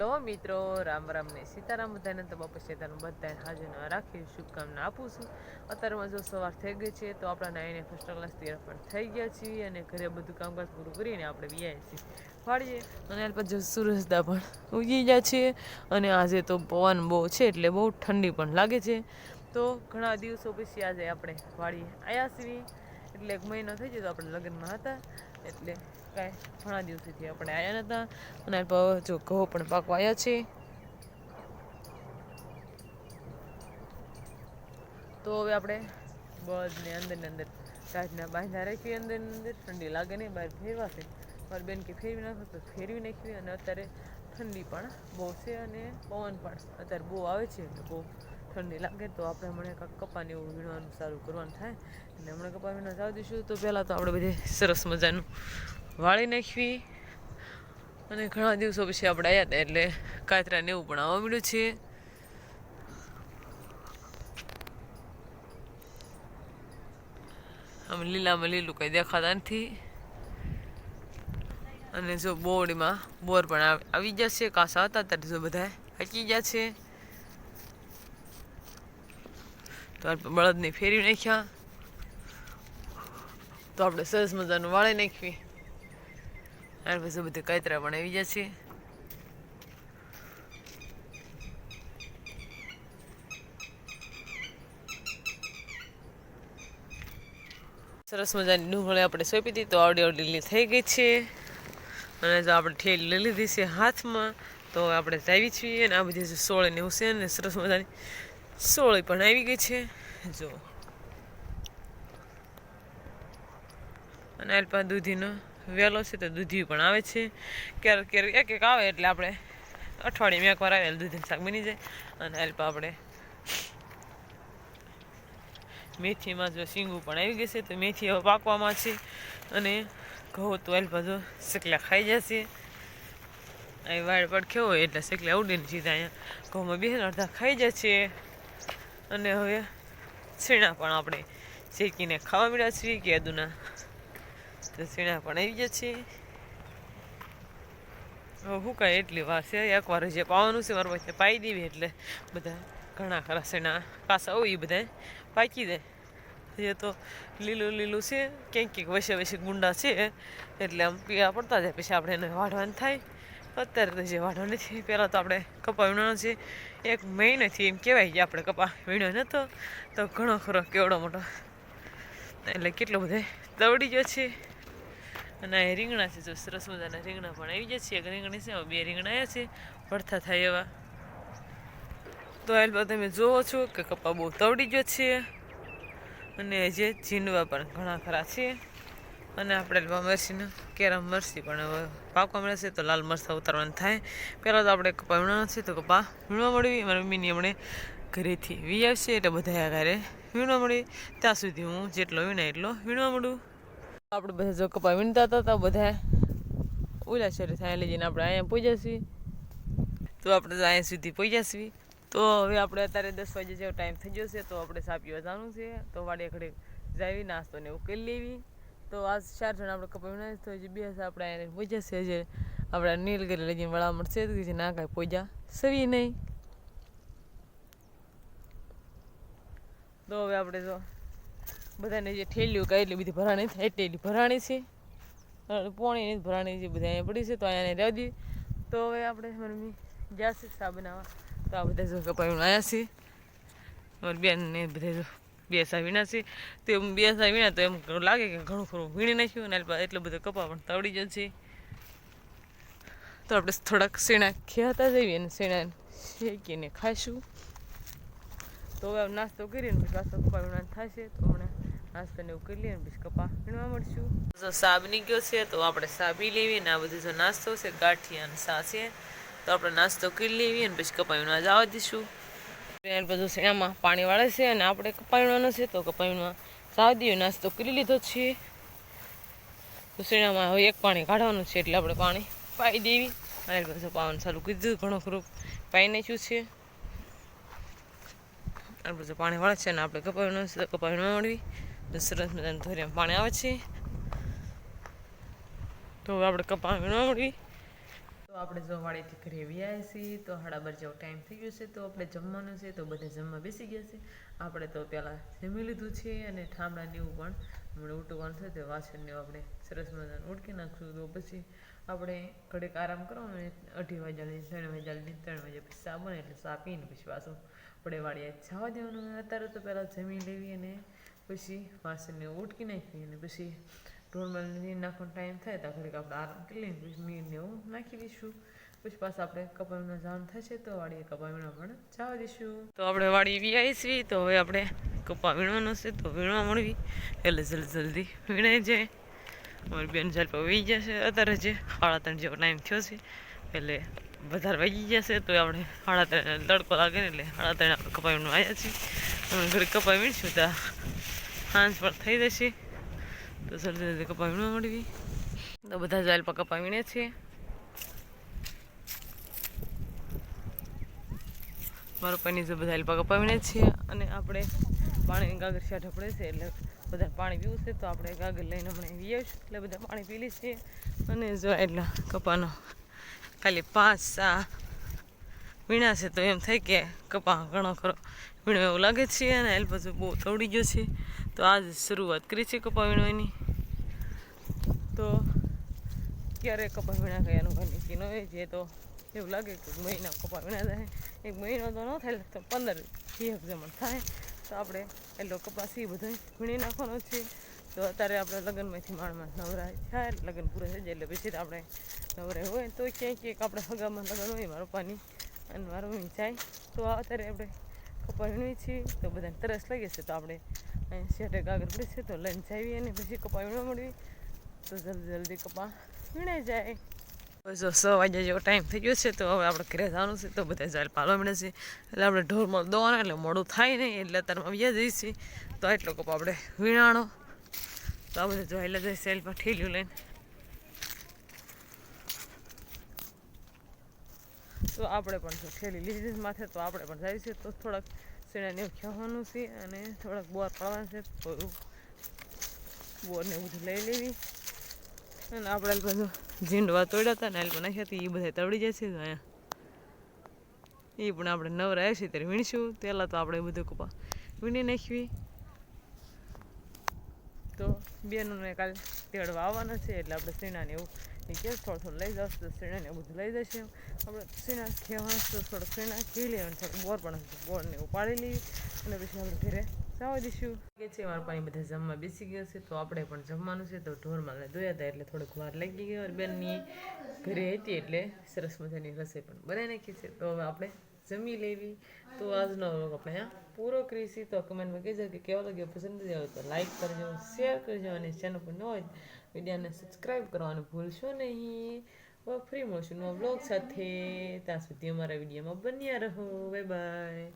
Hello મિત્રો, રામ રામ ને સીતારામ બધાને, તો બાપા સીતાનું બધાને હાજર રાખી શુભકામના આપું છું. અત્યારમાં જો સવાર થઈ ગઈ છે, તો આપણા નાઈને ફર્સ્ટ ક્લાસ તૈયાર પણ થઈ ગયા છીએ અને ઘરે બધું કામકાજ પૂરું કરીને આપણે વ્યાય છીએ. ફાળીએ. અને ત્યાર પછી સૂરજદા પણ ઉગી ગયા છીએ અને આજે તો પવન બહુ છે, એટલે બહુ ઠંડી પણ લાગે છે. તો ઘણા દિવસો પછી આજે આપણે વાળીએ આવ્યા છીએ. એટલે એક મહિનો થઈ ગયો તો આપણે લગ્નમાં હતા, એટલે કાંઈ ઘણા દિવસેથી આપણે આવ્યા નહોતા અને જો ઘઉં પણ પાકવા આવ્યા છે. તો હવે આપણે બધને અંદર ને અંદર ગાજના બાંધા રાખીએ અંદર ને અંદર. ઠંડી લાગે નહીં, બહાર ફેરવાશે મારી બેન કે ફેરવી નાખો તો ફેરવી નાખવી અને અત્યારે ઠંડી પણ બહુ છે અને પવન પણ અત્યારે બહુ આવે છે. એટલે બહુ ઠંડી લાગે તો આપણે હમણાં કાંક કપાને એવું વીણવાનું સારું કરવાનું થાય. અને હમણાં કપા વીણવા જાવ દઈશું. તો પહેલાં તો આપણે બધે સરસ મજાનું વાળી નાખવી. અને ઘણા દિવસો પછી આપણે આવ્યા હતા એટલે કાતરા ને એવું પણ આવવા મળ્યું છે. આમ લીલામાં લીલું કંઈ દેખાતા નથી. અને જો બોરડીમાં બોર પણ આવી ગયા છે, કાસા હતા ત્યારે જો બધા હકી ગયા છે. તો આપણે બળદને ફેરવી નાખ્યા. તો આપણે સરસ મજાનું વાળી નાખવી. ત્યાર પછી બધું કચરા પણ આવી જશે. સરસ મજાની ડુંગળી આપણે સોંપી હતી તો આવડી આવડી થઈ ગઈ છે. અને જો આપણે ઠેલી લઈ લીધી છે હાથમાં, તો આપણે જાવી છીએ અને આ બધી જે સોળી ને છે ને, સરસ મજાની સોળી પણ આવી ગઈ છે. જો. અને આલપા દૂધીનો વેલો છે તો દૂધી પણ આવે છે. ક્યારેક ક્યારેક એક એક આવે એટલે આપણે અઠવાડિયામાં એકવાર આવે એટલે દૂધીનું શાક બની જાય અને હેલ્પ આપણે મેથીમાં જો શીંગું પણ આવી ગયું છે તો મેથી હવે પાકવામાં છે અને ઘઉં તો હેલ્પ જો શેકલા ખાઈ જશે. અહીં વાળ પડખ્યો હોય એટલે શેકલા ઉડીને સીધા અહીંયા ઘઉંમાં બેસીને અડધા ખાઈ જશે. અને હવે છીણા પણ આપણે શેકીને ખાવા મળ્યા છીએ કે અદુના તો સીણા પણ આવી ગયા છે. શું કાંઈ એટલી વાર છે એકવાર જે પાવાનું છે, મારું પાસે પાઈ દેવી એટલે બધા ઘણા ખરા સેના કાસા હોય એ બધા પાકી જાય એ તો લીલું લીલું છે, ક્યાંક ક્યાંક વસે વસે ગુંડા છે, એટલે આમ પીળા પડતા જાય, પછી આપણે એને વાઢવાનું થાય. અત્યારે તો જે વાઢવા નથી, પહેલાં તો આપણે કપા વીણવાનો છે, એક મહિનાથી એમ કહેવાય કે આપણે કપા વીણ્યો નહોતો તો ઘણો ખરો કેવડો મોટો. એટલે કેટલો બધો દવડી ગયો છે. અને આ રીંગણા છે, જો સરસ મજાના રીંગણા પણ આવી જાય છે રીંગણી છે બે રીંગણા આવ્યા છે. ભરથા થાય એવા. તો હાલ તમે જોવો છો કે કપા બહુ તવડી ગયો છે. અને જે ઝીંડવા પણ ઘણા ખરા છે. અને આપણે લીંબા મરચીને, કેરમ મરચી પણ હવે પાકવા મળે છે, તો લાલ મરચાં ઉતારવાનું થાય. પહેલાં તો આપણે કપા વીણવાનું છે, તો કપા વીણવા મળવી. મારી મમ્મીની હમણે ઘરેથી વી આવશે, એટલે બધા ઘરે વીણવા મળી. ત્યાં સુધી હું જેટલો વીણાય એટલો વીણવા મળું. આપણે બધા જો કપા વીણતા હતા બધા ઓલા શરીર થાય લઈ આપણે અહીંયા પહોંચ્યા છીએ. તો આપણે અહીંયા સુધી પહોંચ્યા છીએ. તો હવે આપણે અત્યારે દસ વાગે જેવો ટાઈમ થઈ ગયો છે, તો આપણે સા પીવા જવાનું છે. તો વાડીએ ઘડે જાવી, નાસ્તો ને ઉકેલી લેવી. તો આ ચાર જણા આપણે કપા વીણા તો હજી બે આપણે અહીંયા પહોંચ્યા છે. હજી આપણે નીલગીરી લઈ જઈને વળા મળશે તો ના કાંઈ પહોંચ્યા સવી નહીં. તો હવે આપણે જો બધાને જે ઠેલીઓ કાંઈ એટલી બધી ભરાણી થાય, એટલી ભરાણી છે. પોણીની ભરાણી જે બધા અહીંયા પડી છે, તો અહીંયા રહેવા દઈએ તો હવે આપણે મમ્મી ગયા છે ચા બનાવવા. તો આ બધા જો કપાવીને આવ્યા છે. મારી બેનને બધા જો બે વીણા છે. તો એમ બે વીણા તો એમ લાગે કે ઘણું ખરું વીણી નાખ્યું અને એટલો બધો કપા પણ તવડી જશે તો આપણે થોડાક શેણા ખેતા જઈએ અને શેણાને શેકીને ખાઈશું. તો હવે નાસ્તો કરીને પછી પાછો કપા વીણવાનું થશે તો હમણાં નાસ્તો ને એવું કરી લઈએ ને પછી કપા વીણવા મળશું. જો સાબની ગયો છે તો આપણે સાબી લેવી ને આ બધું જો નાસ્તો છે ગાંઠિયા અને સા છે તો આપણે નાસ્તો કરી લેવી અને પછી કપા વીણવા જવા દઈશું. એના બધું શેણામાં પાણી વાળે છે અને આપણે કપા વીણવાનું છે તો કપા વીણવા જવા દઈએ નાસ્તો કરી લીધો છે. તો શેણામાં હવે એક પાણી કાઢવાનું છે એટલે આપણે પાણી પાઈ દેવી. અને પછી પાવાનું ચાલુ કીધું ઘણું ખરું. પાઈ નાખ્યું છે. આ બધું પાણી વાળે છે ને આપણે કપાવીનું છે તો ન મળવી. સરસ મજાનું ધોરિયામાં પાણી આવે છે. તો આપણે કપા મળવી તો આપણે જો વાડીથી ઘરે વ્યાય છીએ, તો સાડા બાર જેવો ટાઈમ થઈ ગયો છે, તો આપણે જમવાનું છે, તો બધા જમવા બેસી ગયા છે. આપણે તો પહેલાં જમી લીધું છે અને ઠામડાને એવું પણ હમણાં ઉટવાનું છે તો વાસણને આપણે સરસ મજાનું ઉટકી નાખશું તો પછી આપણે ઘડીક આરામ કરો અને અઢી વાગ્યાની ત્રણ વાગ્યાની ત્રણ વાગ્યા પછી બને એટલે સાપીને પછી પાછું આપણે વાડીએ જવા દેવાનું અત્યારે તો પહેલાં જમી લેવી અને પછી વાસણને ઉટકી નાખી અને પછી ઢોળમાં નીર નાખવાનો ટાઈમ થાય તો ઘડીક આપણે આરામ કરી લઈને પછી નીરને એવું નાખી દઈશું. પછી પાછા આપણે કપાવીના જવાનું થશે તો વાડીએ કપાવીના પણ જવા દઈશું. તો આપણે વાડી વી આવીશી તો હવે આપણે કપા વીણવાનો છે તો વીણવા મળવી. એટલે જલ્દી જલ્દી વીણાઈ જાય. અમારી બેન ચાલ પર વહી જશે, અત્યારે જે સાડા ત્રણ જેવો ટાઈમ થયો છે, એટલે વધારે વાગી જશે તો આપણે સાડા ત્રણ તડકો લાગે ને એટલે સાડા ત્રણ આપણે કપાવીનું આવ્યા છીએ. ઘરે કપાવી વીણશું ત્યાં સાંજ પર થઈ જશે. તો જલ્દી જલ્દી કપા વીણવા મળવી. તો બધા જ પર કપા વીણે છે મારો પાણી જે બધા પગ કપાવીને છીએ અને આપણે પાણી ગાગર શા ઢપડે છે, એટલે બધા પાણી પીવું છે, તો આપણે ગાગર લઈને હમણાં વી આવીશું એટલે બધા પાણી પી છીએ. અને જો એટલા કપાનો ખાલી પાંચ સા વીણા છે, તો એમ થાય કે કપા ઘણો ખરો વીણો એવું લાગે છે, અને એલ પછી બહુ તવડી ગયો છે. તો આજ શરૂઆત કરી છે કપા વીણવાની તો ક્યારે કપા વીણા કયાનું કંઈ નક્કી ન હોય જે તો એવું લાગે કે મહિના કપા વીણા થાય. એક મહિનો તો ન થાય, તો પંદર એક જમણ થાય. તો આપણે એટલો કપાસ એ બધો વીણી નાખવાનો છે. તો અત્યારે આપણે લગ્નમાંથી માણમાં નવરાય થાય, લગ્ન પૂરા થઈ જાય એટલે પછી આપણે નવરાય હોય. તો ક્યાંય ક્યાંક આપણે હગામાં લગ્ન હોય, મારો પાણી અને મારું જાય. તો અત્યારે આપણે કપા વીણવી છીએ તો બધાને તરસ લાગે છે, તો આપણે કાગળ પડે છે તો લઈને જાવી અને પછી કપા વીણવા મળવી તો જલ્દી જલ્દી કપા વીણાઈ જાય. જો સો વાગ્યા જેવો ટાઈમ થઈ ગયો છે, તો હવે આપણે ઘરે જવાનું છે, તો બધા જાય પાલો મળે છે. એટલે આપણે ઢોરમાં દોવાનું, એટલે મોડું થાય નહીં, એટલે અત્યારમાં વ્યા જઈશી. તો એટલો કપ આપણે વીણાણો. તો આ બધા જોયેલા જાય સેલ પર ઠેલ્યું લઈને. તો આપણે પણ જો ઠેલી લીધી માથે, તો આપણે પણ જાય છે. તો થોડાક શેણાને એવું ખેવાનું છે અને થોડાક બોર પડવાના છે. તો બોરને બધું લઈ લેવી. અને આપણે બધું ઝીંડવા તોડ્યા હતા ને એલ્બો નાખ્યા હતી. એ બધા તળી જશે છે અહીંયા. એ પણ આપણે નવરા છે ત્યારે વીણીશું. પહેલાં તો આપણે બધું કપા વીણી નાખવી. તો બેનોને કાલે તેડવા આવવાના છે એટલે આપણે સીણાને એવું કે થોડું થોડું લઈ જશે તો સીણાને એવું બધું લઈ જશે આપણે સીણા ખેવાનું તો થોડુંક સીણા ખી લેવાનું થોડુંક બોર પણ બોરને ઉપાડી લઈએ અને પછી આપણે ઘરે જવા દઈશું કે છે મારા પાણી બધા જમવા બેસી ગયા છે તો આપણે પણ જમવાનું છે તો ઢોરમાં ધોયા હતા એટલે થોડીક વાર લાગી ગયો અને બેનની ઘરે હતી એટલે સરસ મજાની રસોઈ પણ બનાવી નાખી છે તો હવે આપણે જમી લેવી તો આજનો વ્લોગ આપણે અહીંયા પૂરો કરીશી તો કમેન્ટમાં કહેજો કે કેવો લાગ્યો પસંદ આવે તો લાઈક કરજો શેર કરજો અને ચેનલ પર ન હોય વિડીયોને સબસ્ક્રાઈબ કરવાનું ભૂલશો નહીં. ફ્રી મળશું નવા બ્લોગ સાથે. ત્યાં સુધી અમારા વિડીયોમાં બન્યા રહો. Bye bye